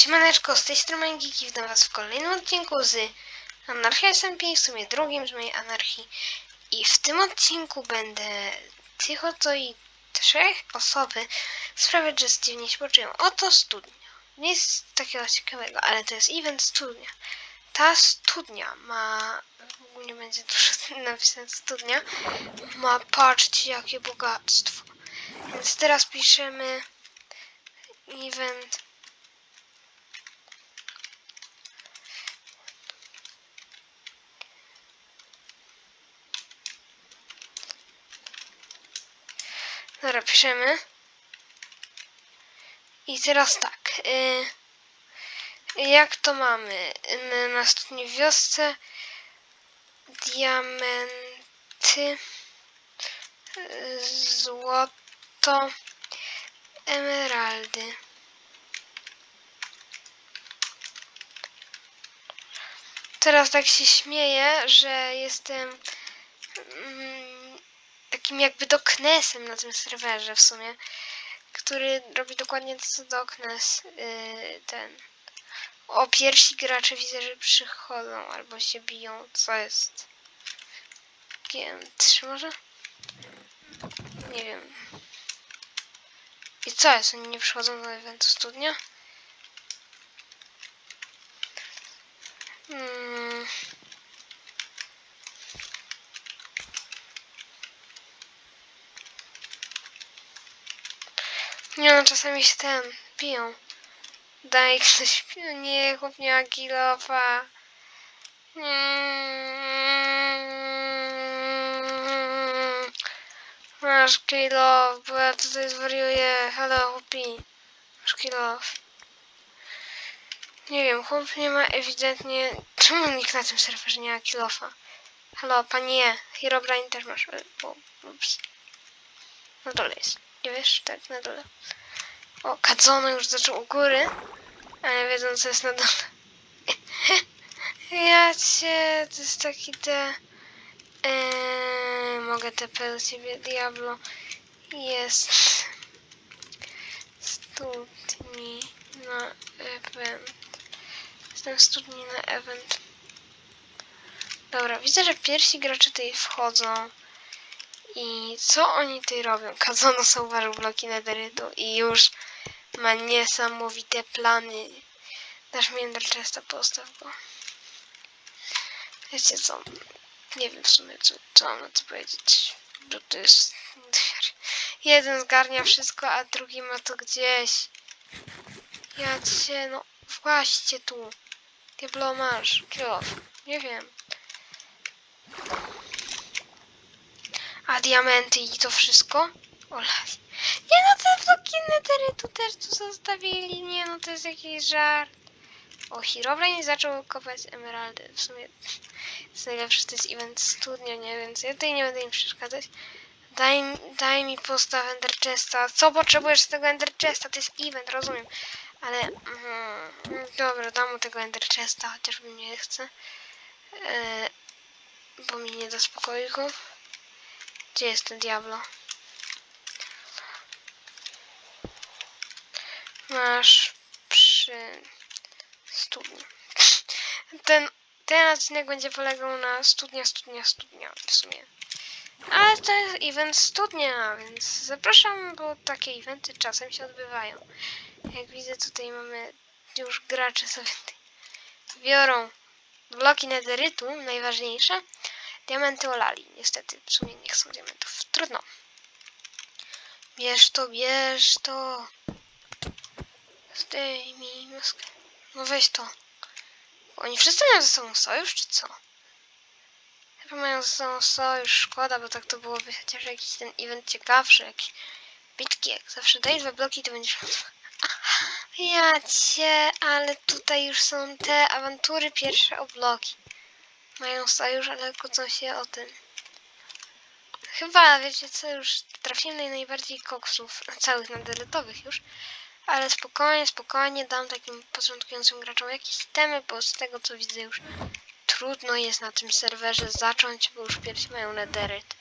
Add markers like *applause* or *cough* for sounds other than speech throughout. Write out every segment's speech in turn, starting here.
Siemaneczko, z tej strony Magiki, witam was w kolejnym odcinku z Anarchia SMP, w sumie drugim z mojej anarchii. I w tym odcinku będę tych oto i trzech osoby sprawiać, że dziwnie się poczują. Oto studnia. Nic takiego ciekawego, ale to jest event studnia. Ta studnia ma, nie będzie dużo *laughs* napisane studnia, ma, patrzcie jakie bogactwo. Więc teraz piszemy event Dobra, piszemy. I teraz tak. y, jak to mamy? Na studni wiosce diamenty, złoto, emeraldy. Teraz tak się śmieję, że jestem mm, takim jakby doknesem na tym serwerze w sumie, który robi dokładnie to co doknes yy, ten. O, pierwsi gracze widzę, że przychodzą albo się biją. Co jest? GM3 może? Nie wiem. I co jest? Oni nie przychodzą do eventu studnia? Hmm. Nie no, czasami się ten piją. Daj ktoś, nie, chłop nie ma kilofa. Mm. Masz kilof, bo ja tutaj zwariuję. Halo, chłopi. Masz kilof. Nie wiem, chłop nie ma ewidentnie... Czemu nikt na tym serwerze nie ma kilofa? Halo, panie, Herobrine też masz. Ups. Na dole jest. Nie wiesz? Tak, na dole. O, Kadzono już zaczął u góry, ale wiedzą co jest na dole. *laughs* ja cię, to jest taki te... Eee, mogę TP do ciebie, Diablo. Jest... Studni na event. Jestem studni na event. Dobra, widzę, że pierwsi gracze tutaj wchodzą. I co oni tutaj robią? Kazono zauważył bloki nederytu i już ma niesamowite plany. Dasz mi Ender Chesta, postaw go. Wiecie co? Nie wiem w sumie, co, co mam na to powiedzieć. Bo to jest... *laughs* Jeden zgarnia wszystko, a drugi ma to gdzieś. Ja cię, no... Właśnie tu. Diablo masz. Kill off. Nie wiem. A diamenty i to wszystko? Olaj. Nie no, te bloki netherytu też tu zostawili. Nie no, to jest jakiś żart. O, Herobrine zaczął kopać emeraldy. W sumie jest najlepszy, to jest event studnia, nie? Więc ja tutaj nie będę im przeszkadzać. Daj, mi- daj mi postaw Ender Chesta. Co potrzebujesz z tego Ender Chesta? To jest event, rozumiem. Ale, mm, dobra, dam mu tego Ender Chesta, chociażby nie chce. E, bo mi nie da spokoju. Gdzie jest ten Diablo? Masz przy studni. *laughs* Ten, ten odcinek będzie polegał na studnia, studnia, studnia w sumie. Ale to jest event studnia, więc zapraszam, bo takie eventy czasem się odbywają. Jak widzę tutaj mamy już gracze sobie *laughs* biorą bloki nederytu, najważniejsze. Diamenty olali. Niestety, w sumie nie chcą diamentów. Trudno. Bierz to, bierz to. Zdejmij maskę. No weź to. Oni wszyscy mają ze sobą sojusz, czy co? Chyba mają ze sobą sojusz. Szkoda, bo tak to byłoby chociaż jakiś ten event ciekawszy. Jakieś bitki. Jak zawsze daj dwa bloki, to będziesz... *laughs* Ja cię, ale tutaj już są te awantury pierwsze o bloki. Mają sojusz, ale kłócą się o tym. Chyba, wiecie co, już trafiłem na najbardziej koksów, całych nadeletowych już. Ale spokojnie, spokojnie dam takim początkującym graczom jakieś temy, bo z tego co widzę już trudno jest na tym serwerze zacząć, bo już pierwsi mają nederyt.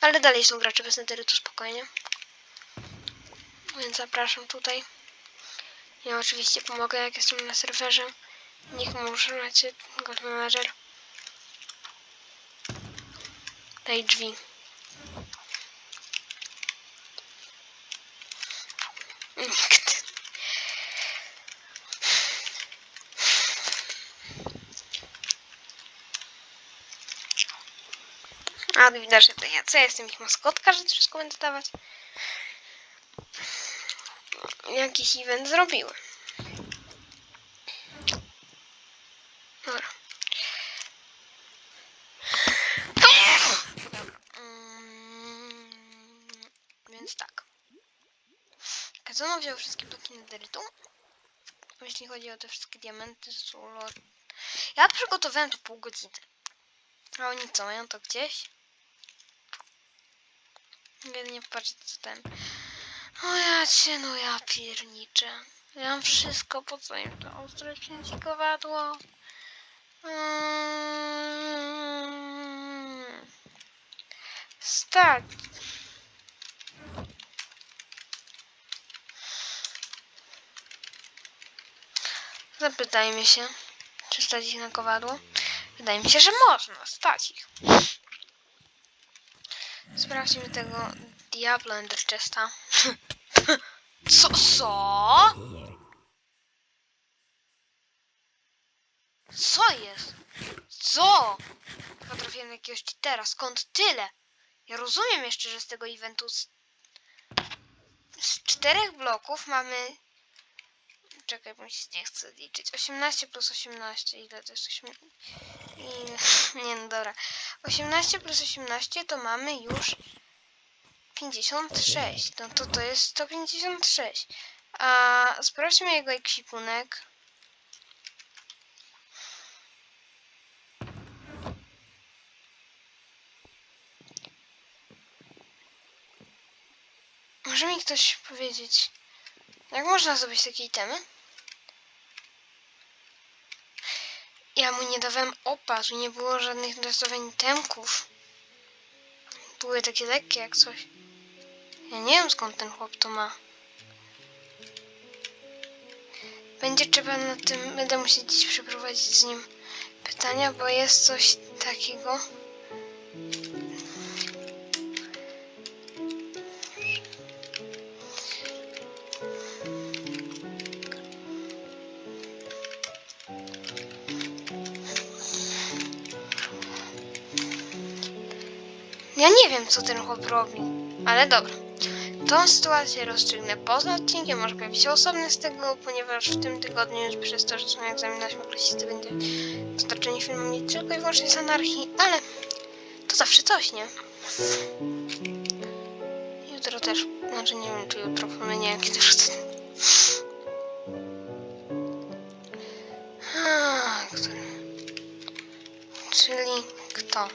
Ale dalej są gracze bez nederytu, spokojnie. Więc zapraszam tutaj. Ja oczywiście pomogę, jak jestem na serwerze. Niech może macie God Manager. Tej drzwi. Nikt. A, widać, że to ja. Co ja jestem ich maskotka, że wszystko będę dawać? Jakiś event zrobiłem. Dobra. Mm, Więc tak. Kazono wziął wszystkie bloki nederytu. Jeśli chodzi o te wszystkie diamenty, solo. Ja przygotowałem to pół godziny. A oni co, mają to gdzieś? Jedynie popatrzcie co ten. O ja cię, no ja pierniczę. Ja mam wszystko, po co im to ostre kowadło? Mm. Stać. Zapytajmy się, czy stać ich na kowadło. Wydaje mi się, że można stać ich. Sprawdźmy tego Diablo Enderchesta. *laughs* Co? Co? Co jest? Co? Potrafiłem jakiegoś cheatera. Skąd tyle? Ja rozumiem jeszcze, że z tego eventu z, z czterech bloków mamy... Czekaj, bo mi się nie chce liczyć. 18 plus 18. Ile to jest? 8... Ile? *laughs* Nie no dobra. 18 plus 18 to mamy już 56. No to to jest 156. A sprawdźmy jego ekwipunek. Może mi ktoś powiedzieć, jak można zrobić takie itemy? Ja mu nie dawałem opas, nie było żadnych dostawań itemków. Były takie lekkie jak coś. Ja nie wiem skąd ten chłop to ma. Będzie trzeba na tym, będę musieć dziś przeprowadzić z nim pytania, bo jest coś takiego. Ja nie wiem, co ten chłop robi, ale dobra. Tą sytuację rozstrzygnę poza odcinkiem, może pojawi się osobny z tego, ponieważ w tym tygodniu już przez to, że są egzaminy ośmioklasisty, będzie dostarczenie filmu nie tylko i wyłącznie z anarchii, ale to zawsze coś, nie? Jutro też, znaczy nie wiem czy jutro, bo nie wiem kiedy wrzucę. Który? Czyli kto?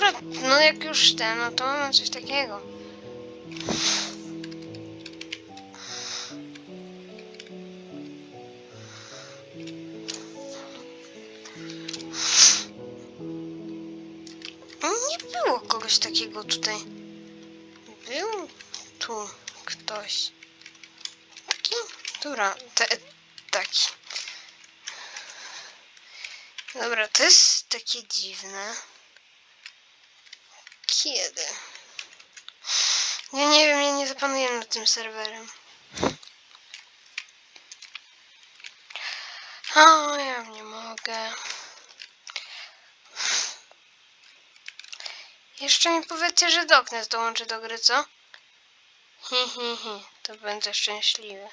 Dobra, no jak już ten, no to mamy coś takiego. Nie było kogoś takiego tutaj. Był tu ktoś. Taki? Dobra, te, taki. Dobra, to jest takie dziwne. Kiedy? Ja nie wiem, ja nie zapanuję nad tym serwerem. O, ja nie mogę. Jeszcze mi powiedzcie, że Doknes dołączy do gry, co? Hi, hi, hi. To będę szczęśliwy.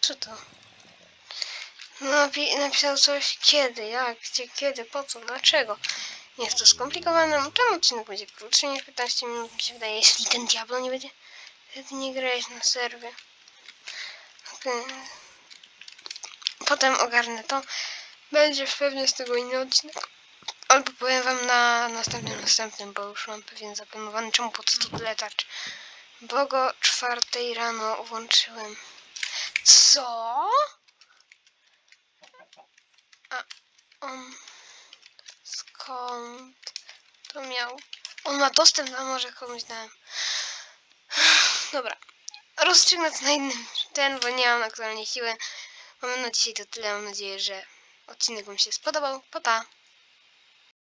Co to? Napi napisał coś kiedy, jak, gdzie, kiedy, po co, dlaczego. Nie jest to skomplikowane. Ten odcinek będzie krótszy niż 15 minut, mi się wydaje, jeśli ten Diablo nie będzie wtedy nie grać na serwie. Okej. Potem ogarnę to. Będzie pewnie z tego inny odcinek. Albo powiem wam na następnym, następnym, bo już mam pewien zaplanowany. Czemu po co tyle tarcz? Bo go czwartej rano włączyłem. Co? A on skąd to miał? On ma dostęp, a może komuś dałem. *sighs* Dobra. Rozstrzygnę to na innym ten, bo nie mam aktualnie siły. Mamy na dzisiaj to tyle. Mam nadzieję, że odcinek Wam się spodobał. Pa, pa.